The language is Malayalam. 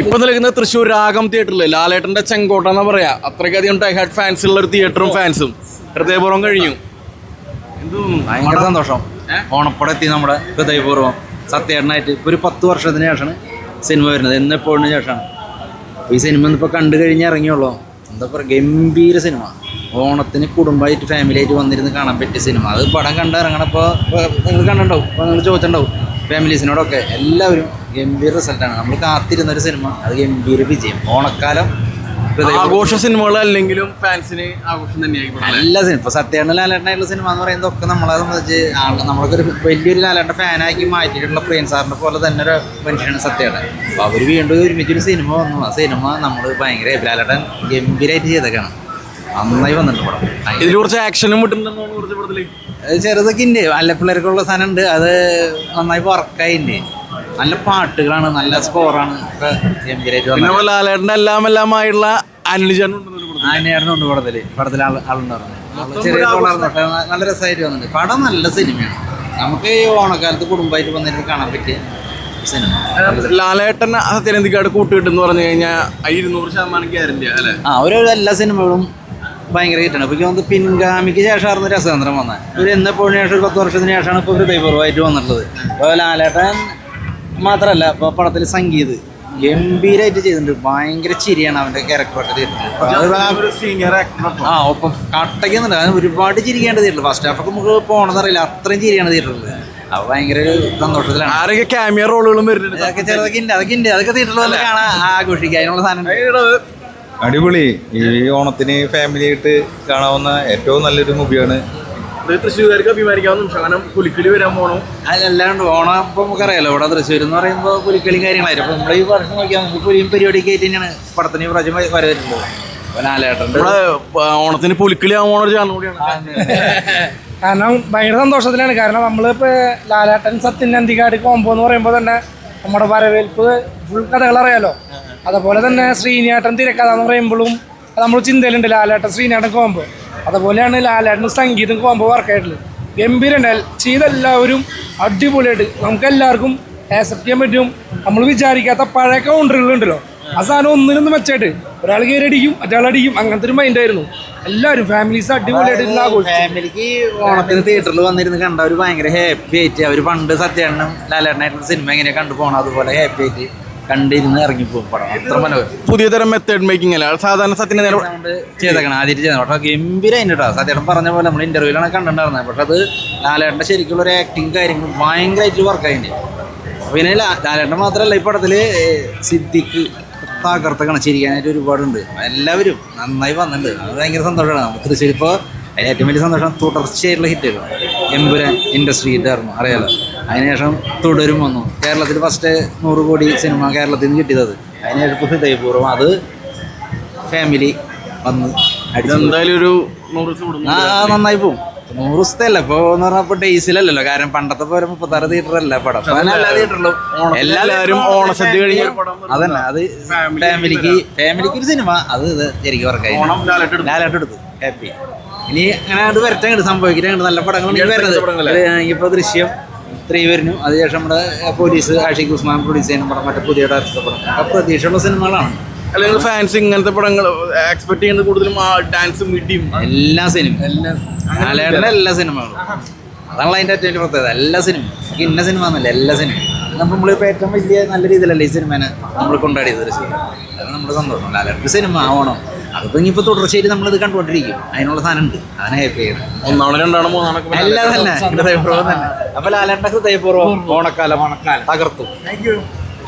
ഇപ്പൊ നിൽക്കുന്ന തൃശ്ശൂർ രാഗം തിയേറ്ററിൽ ലാലേട്ടന്റെ ചെങ്കോട്ട എന്നാ പറയാ. അത്രയ്ക്കധികം ടൈഹാർഡ് ഫാൻസ് ഉള്ള ഒരു തിയേറ്ററും ഫാൻസും. ഹൃദയപൂർവം കഴിഞ്ഞു? ഭയങ്കര സന്തോഷം. ഓണപ്പടം എത്തി നമ്മുടെ ഹൃദയപൂർവം. സത്യേട്ടനായിട്ട് ഇപ്പൊ ഒരു പത്ത് വർഷത്തിന് ശേഷമാണ് സിനിമ വരുന്നത്. എന്നെപ്പോഴിന് ശേഷമാണ്. ഈ സിനിമ ഇന്നിപ്പോൾ കണ്ടു കഴിഞ്ഞ് ഇറങ്ങിയുള്ളൂ. എന്താ പറയുക ഗംഭീര സിനിമ. ഓണത്തിന് കുടുംബമായിട്ട് ഫാമിലി ആയിട്ട് വന്നിരുന്ന് കാണാൻ പറ്റിയ സിനിമ. അത് പടം കണ്ടിറങ്ങണപ്പോൾ നിങ്ങൾ കണ്ടിട്ടുണ്ടാവും. അപ്പോൾ നിങ്ങൾ ചോദിച്ചിട്ടുണ്ടാവും. ഫാമിലീസിനോടൊക്കെ എല്ലാവരും ഗംഭീര റിസൾട്ടാണ് നമ്മൾ കാത്തിരുന്ന ഒരു സിനിമ അത് ഗംഭീർ വിജയം. ഓണക്കാലം ആഘോഷ സിനിമകൾ അല്ലെങ്കിലും ഫാൻസിന് ആഘോഷം തന്നെയായി? നല്ല സിനിമ ഇപ്പൊ സത്യാണ് ലാലേട്ടനായിട്ടുള്ള സിനിമ എന്ന് പറയുന്നത് ഒക്കെ നമ്മളെ സംബന്ധിച്ച് നമ്മളൊക്കെ ഒരു വലിയൊരു ലാലേട്ട ഫാനാക്കി മാറ്റിയിട്ടുള്ള പ്രിയൻ സാറിന്റെ പോലെ തന്നെ ഒരു മനുഷ്യനാണ് സത്യാണ്. അപ്പൊ അവർ വീണ്ടും ഒരുമിച്ചൊരു സിനിമ വന്നു. ആ സിനിമ നമ്മൾ ഭയങ്കര ലാലേട്ടൻ ഗംഭീരമായിട്ട് ചെയ്തേക്കാണ്. നന്നായി വന്നിട്ടുണ്ട് പടം. ഇതിൽ കുറച്ച് ആക്ഷനും വിട്ടിട്ടുണ്ടെന്നാണ് കുറച്ച് പടത്തിൽ. ചെറുതൊക്കെ ഉണ്ട് നല്ല പിള്ളേർക്കുള്ള സാധനം ഉണ്ട് അത് നന്നായി വർക്കായിണ്ട് നല്ല പാട്ടുകളാണ് നല്ല സ്കോറാണ് ഒക്കെ ഗംഭീരമായിട്ട് പിന്നെ വന്നത്. നമ്മുടെ എല്ലാം ഉണ്ടെന്നൊരു പടത്തിൽ. ആനയാടുന്നുണ്ട് പടത്തിൽ. പടത്തിൽ ആൾ ആളുണ്ടായിരുന്നു ആൾ ചെറിയ നല്ല രസമായിട്ട് വന്നിട്ടുണ്ട്. പടം നല്ല സിനിമയാണ്. നമുക്ക് ഈ ഓണക്കാലത്ത് കുടുംബമായിട്ട് വന്നിട്ട് കാണാൻ പറ്റിയ സിനിമ. ലാലേട്ടൻ സത്യനന്ദിക്കാട് കൂട്ടുകെട്ടെന്ന് പറഞ്ഞു കഴിഞ്ഞാൽ ഇരുന്നൂറ് ശതമാനം ഗ്യാരണ്ടി അല്ലേ? ആ ഒരു എല്ലാ സിനിമകളും ഭയങ്കര ഹിറ്റാണ് അപ്പോൾ എനിക്ക് പിൻഗാമിക്ക് ശേഷമായിരുന്നു രസതന്ത്രം വന്നത്. ഒരു എന്നപ്പോഴും ശേഷം ഒരു പത്ത് വർഷത്തിന് ശേഷമാണ് ഇപ്പോൾ ഹൃദയപൂർവമായിട്ട് വന്നിട്ടുള്ളത്. അപ്പോൾ ലാലേട്ടൻ മാത്രമല്ല ഇപ്പോൾ പടത്തിൽ സംഗീത് ഗംഭീരമായിട്ട് ചെയ്തിട്ടുണ്ട്. ഭയങ്കര ചിരിയാണ് അവന്റെ ക്യാരക്ടറൊക്കെ ആ ഒപ്പം കട്ടയ്ക്കുന്നുണ്ട് അത് ഒരുപാട് ചിരിക്കേണ്ട തീരുള്ളൂ ഫസ്റ്റ് ഹാഫൊക്കെ നമുക്ക് പോകണമെന്നറിയില്ല അത്രയും ചിരിയാണ് തീരുള്ളത് അപ്പൊ ഭയങ്കര ഒരു സന്തോഷത്തിലാണ്. ആരൊക്കെ ക്യാമിയ റോളുകളും വരുന്നുണ്ട്? അതൊക്കെ ചെറുതൊക്കെ ഉണ്ട്. അതൊക്കെ ഉണ്ട്. അതൊക്കെ തീരുള്ള കാണാൻ ആഘോഷിക്കുക അതിനുള്ള സാധനം അടിപൊളി. ഈ ഓണത്തിന് ഫാമിലി ആയിട്ട് കാണാവുന്ന ഏറ്റവും നല്ലൊരു മൂവിയാണ് തൃശ്ശൂർക്ക് തൃശ്ശൂർക്കാർക്ക് അഭിമാനിക്കാവുന്ന നിമിഷം. കാരണം പുലിക്കളി വരാൻ പോകണം അല്ലാണ്ട് ഓണം ഇപ്പൊ നമുക്കറിയാലോ ഇവിടെ തൃശ്ശൂർ എന്ന് പറയുമ്പോൾ പുലിക്കളി കാര്യങ്ങളായിരുന്നു അപ്പൊ ഈ വർഷം നോക്കിയാൽ നമുക്ക് പുലിയും പരിപാടിയൊക്കെ ആയിട്ട് തന്നെയാണ് പടത്തിന് പ്രാവശ്യം ലാലേട്ടന്റെ ഓണത്തിന് പുലിക്കളി ആവാൻ ഒരു ചാനൽ കൂടിയാണ്. കാരണം ഭയങ്കര സന്തോഷത്തിലാണ്. കാരണം നമ്മളിപ്പോൾ ലാലാട്ടൻ സത്യൻ അന്തിക്കാട് കോമ്പോ എന്ന് പറയുമ്പോൾ തന്നെ നമ്മുടെ വരവേൽപ്പ് ഫുൾ കഥകൾ അറിയാലോ അതുപോലെ തന്നെ ശ്രീനേട്ടൻ തിരക്കഥ എന്ന് പറയുമ്പോഴും അത് നമ്മൾ ചിന്തയിലുണ്ട് ലാലേട്ടൻ ശ്രീനേട്ടൻ കോമ്പ് അതുപോലെയാണ് ലാലേട്ടൻ സംഗീതം കോമ്പ് വർക്കായിട്ടുള്ളത് ഗംഭീരമുണ്ട് ചെയ്തെല്ലാവരും അടിപൊളിയായിട്ട് നമുക്ക് എല്ലാവർക്കും ആക്സെപ്റ്റ് ചെയ്യാൻ പറ്റും. നമ്മൾ വിചാരിക്കാത്ത പഴയ കൗണ്ടറുകളുണ്ടല്ലോ ആ സാധനം ഒന്നിനൊന്നും വെച്ചായിട്ട് ഒരാൾ കയറി അടിക്കും മറ്റേ അടിക്കും. അങ്ങനത്തെ ഒരു മൈൻഡായിരുന്നു എല്ലാവരും ഫാമിലീസ് അടിപൊളിയായിട്ട് ഫാമിലിക്ക് ഓണത്തിന് തിയേറ്ററിൽ വന്നിരുന്ന് കണ്ട അവർ ഭയങ്കര ഹാപ്പി ആയിട്ട്. അവർ പണ്ട് സത്യേണ്ണനും ലാലേട്ടനായിട്ടുള്ള സിനിമ എങ്ങനെ കണ്ടു പോകണം അതുപോലെ ഹാപ്പി ആയിട്ട്. കണ്ടിരുന്ന് ഇറങ്ങിപ്പോകും പടം. അത്ര മനോഹരം. പുതിയ തരം മെത്തേഡ് മേക്കിംഗ് അല്ല സാധാരണ സത്യനെ നേരെ സൗണ്ട് ചെയ്തേക്കണം ആദ്യം ചെയ്തത് പക്ഷെ ഗംഭീരം കേട്ടോ സത്യേട്ടൻ പറഞ്ഞ പോലെ നമ്മൾ ഇന്റർവ്യൂലാണ് കണ്ടിട്ടുണ്ടായിരുന്നത്. പക്ഷെ അത് ലാലേട്ടന്റെ ശരിക്കുള്ള ഒരു ആക്ടിങ് കാര്യങ്ങളും ഭയങ്കരമായിട്ട് വർക്കായിട്ട് പിന്നെ ലാലേട്ടൻ മാത്രമല്ല ഈ പടത്തിൽ സിദ്ദിഖ് തകർത്തൊക്കെ ചിരിക്കാനായിട്ട് ഒരുപാടുണ്ട്. എല്ലാവരും നന്നായി വന്നിട്ടുണ്ട്. അത് ഭയങ്കര സന്തോഷമാണ്. നമുക്ക് തൃശ്ശൂർ ഇപ്പോൾ അതിന് ഏറ്റവും വലിയ സന്തോഷം തുടർച്ചയായിട്ടുള്ള ഹിറ്റുകൾ എമ്പുരാൻ ഇൻഡസ്ട്രി ഹിറ്റായിരുന്നു അറിയാലോ? അതിനുശേഷം തുടരും വന്നു. കേരളത്തിൽ ഫസ്റ്റ് നൂറ് കോടി സിനിമ കേരളത്തിൽ നിന്ന് കിട്ടിയത് അതിനുശേഷം ഹൃദയപൂർവം അത് ഫാമിലി വന്ന് അടിച്ചു എന്തായാലും ഒരു നൂറ് ആ നന്നായി പോകും നൂറ് ദിവസത്തെയല്ല ഇപ്പൊ എന്ന് പറഞ്ഞപ്പോ ഡേയ്സിലല്ലല്ലോ കാരണം പണ്ടത്തെ പോലെ മുപ്പത്താറ് തിയേറ്റർ അല്ല പടം. എല്ലാ തിയേറ്ററിലും എല്ലാവരും ഓണസദ്യ കഴിഞ്ഞ അതന്നെ അത് ഫാമിലിക്ക് ഫാമിലിക്ക് ഒരു സിനിമ അത് ഇത് ശരിക്കും വർക്കായി എടുത്തു. ലാലാട്ട് എടുത്തു. ഹാപ്പി ഇനി അങ്ങനെ അത് വരട്ടെ സംഭവിക്കട്ടെ നല്ല പടങ്ങൾ വരുന്നത്. ഇപ്പൊ ദൃശ്യം ത്രീ വരുന്നു. അതിനുശേഷം നമ്മുടെ പോലീസ് ആഷിഖ് ഉസ്മാൻ പ്രൊഡ്യൂസ് ചെയ്യുന്ന പടം മറ്റേ പുതിയ ഡയറക്ടർ പടം. ആ പ്രതീക്ഷയുള്ള സിനിമകളാണ്. അല്ലെങ്കിൽ ഫാൻസ് ഇങ്ങനത്തെ പടങ്ങൾ എക്സ്പെക്ട് ചെയ്യുന്നത് കൂടുതലും ആ ഡാൻസും മിഡിയും എല്ലാ സിനിമയും. എല്ലാ എല്ലാ സിനിമകളും. അതാണ് അതിന്റെ ഏറ്റവും പ്രത്യേകത. എല്ലാ സിനിമയും. ഇന്ന സിനിമ എന്നല്ല എല്ലാ സിനിമയും. നമ്മൾ നമ്മളിപ്പോൾ ഏറ്റവും വലിയ നല്ല രീതിയിലല്ലേ ഈ സിനിമേനെ നമ്മൾ കൊണ്ടാടിയത് ദൃശ്യം അത് നമ്മുടെ സന്തോഷം. ലാലേട്ടന്റെ സിനിമ ആവണം. അതിപ്പോൾ ഇനിയിപ്പോ തുടർച്ചയായിട്ട് നമ്മളിത് കണ്ടുകൊണ്ടിരിക്കും. അതിനുള്ള സാധനം ഉണ്ട് അതിനെ ഹാപ്പി ചെയ്യണം ഒന്നാണ് രണ്ടാണ് മൂന്നാണ് എല്ലാം തന്നെ. ഹൃദയപൂർവം തന്നെ. അപ്പോൾ ലാലേട്ടന്റെ ഹൃദയപൂർവം ഓണക്കാലം ഓണക്കാലം. തകർത്തു.